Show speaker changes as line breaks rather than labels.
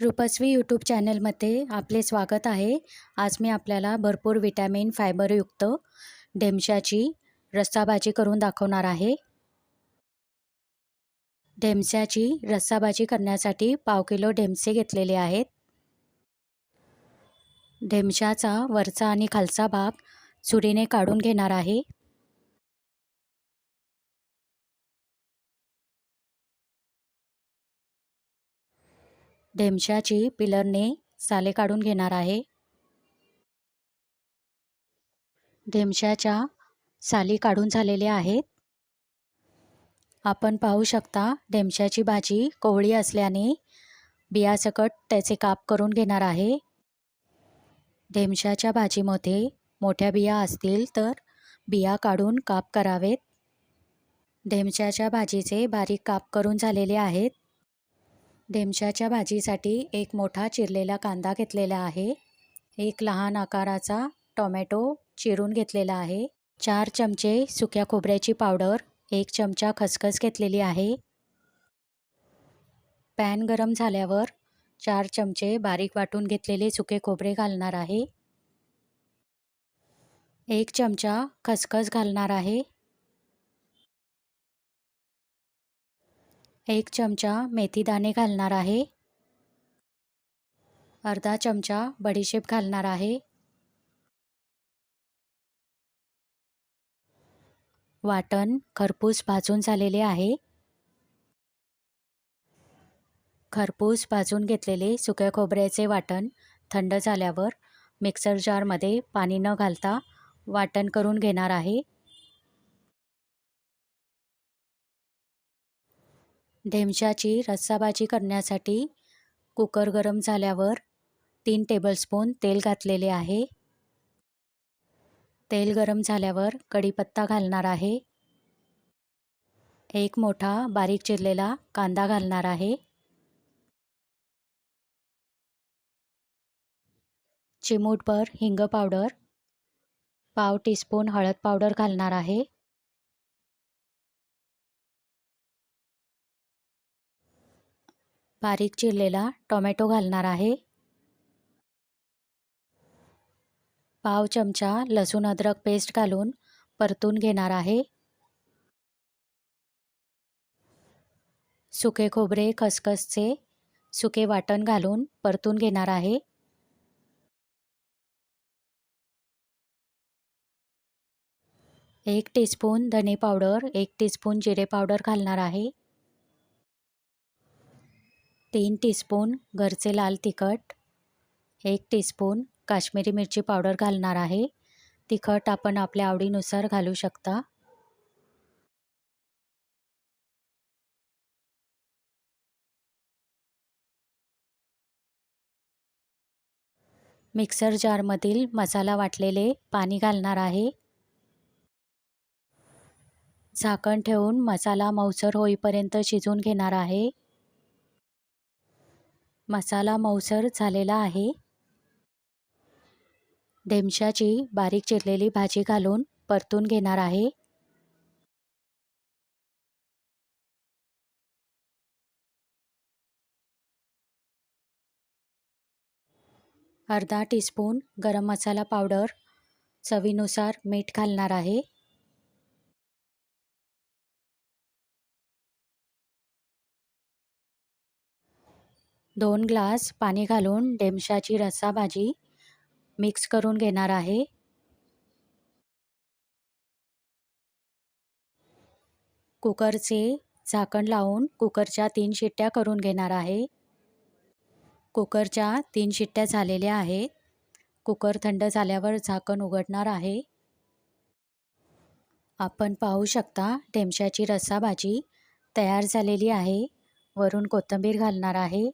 रुपस्वी YouTube चॅनलमध्ये आपले स्वागत आहे. आज मी आपल्याला भरपूर विटॅमिन फायबरयुक्त ढेमशाची रस्साभाजी करून दाखवणार आहे. ढेमशाची रस्साभाजी करण्यासाठी पाव किलो ढेमसे घेतलेले आहेत. ढेमशाचा वरचा आणि खालचा भाग सुरीने काढून घेणार आहे. ढेमशाची पिलरने साले काढून घेणार आहे. ढेमशाच्या साली काढून झालेल्या आहेत. आपण पाहू शकता ढेमशाची भाजी कोवळी असल्याने बियासकट त्याचे काप करून घेणार आहे. ढेमशाच्या भाजीमध्ये मोठ्या बिया असतील तर बिया काढून काप करावेत. ढेमशाच्या भाजीचे बारीक काप करून झालेले आहेत. ढेमशाच्या भाजीसाठी एक मोठा चिरलेला कांदा घेतलेला आहे. एक लहान आकाराचा टोमॅटो चिरून घेतलेला आहे. चार चमचे सुक्या खोबऱ्याची पावडर एक चमचा खसखस घेतलेली आहे. पॅन गरम झाल्यावर चार चमचे बारीक वाटून घेतलेले सुके खोबरे घालणार आहे. एक चमचा खसखस घालणार आहे. एक चमचा मेथीदाणे घालणार आहे. अर्धा चमचा बडीशेप घालणार आहे. वाटण खरपूस भाजून झालेले आहे. खरपूस भाजून घेतलेले सुक्या खोबऱ्याचे वाटण थंड झाल्यावर मिक्सर जारमध्ये पाणी न घालता वाटण करून घेणार आहे. ढेमशाची रस्साभाजी करण्यासाठी कुकर गरम झाल्यावर तीन टेबलस्पून तेल घातलेले आहे. तेल गरम झाल्यावर कढीपत्ता घालणार आहे. एक मोठा बारीक चिरलेला कांदा घालणार आहे. चिमूटभर हिंग पावडर पाव टीस्पून हळद पावडर घालणार आहे. बारीक चिरलेला टोमॅटो घालणार आहे. पाव चमचा लसूण अद्रक पेस्ट घालून परतून घेणार आहे. सुके खोबरे खसखसचे सुके वाटण घालून परतून घेणार आहे. एक टीस्पून धने पावडर एक टीस्पून जिरे पावडर घालणार आहे. तीन टीस्पून घरचे लाल तिखट एक टीस्पून काश्मीरी मिरची पावडर घालणार आहे. तिखट आपण आपल्या आवडीनुसार घालू शकता. मिक्सर जारमधील मसाला वाटलेले पाणी घालणार आहे. झाकण ठेवून मसाला मऊसर होईपर्यंत शिजून घेणार आहे. मसाला मऊसर झालेला आहे. देमशाची बारीक चिरलेली भाजी घालून परतून घेणार आहे. अर्धा टीस्पून गरम मसाला पावडर चवीनुसार मीठ घालणार आहे. दोन ग्लास पाणी घालून डेमशाची रस्साभाजी मिक्स करून घेणार आहे. कुकरचे झाकण लावून कुकरच्या तीन शिट्ट्या करून घेणार आहे. कुकरच्या तीन शिट्ट्या झालेल्या आहेत. कुकर थंड झाल्यावर झाकण उघडणार आहे. आपण पाहू शकता ढेमशाची रस्साभाजी तयार झालेली आहे. वरून कोथिंबीर घालणार आहे.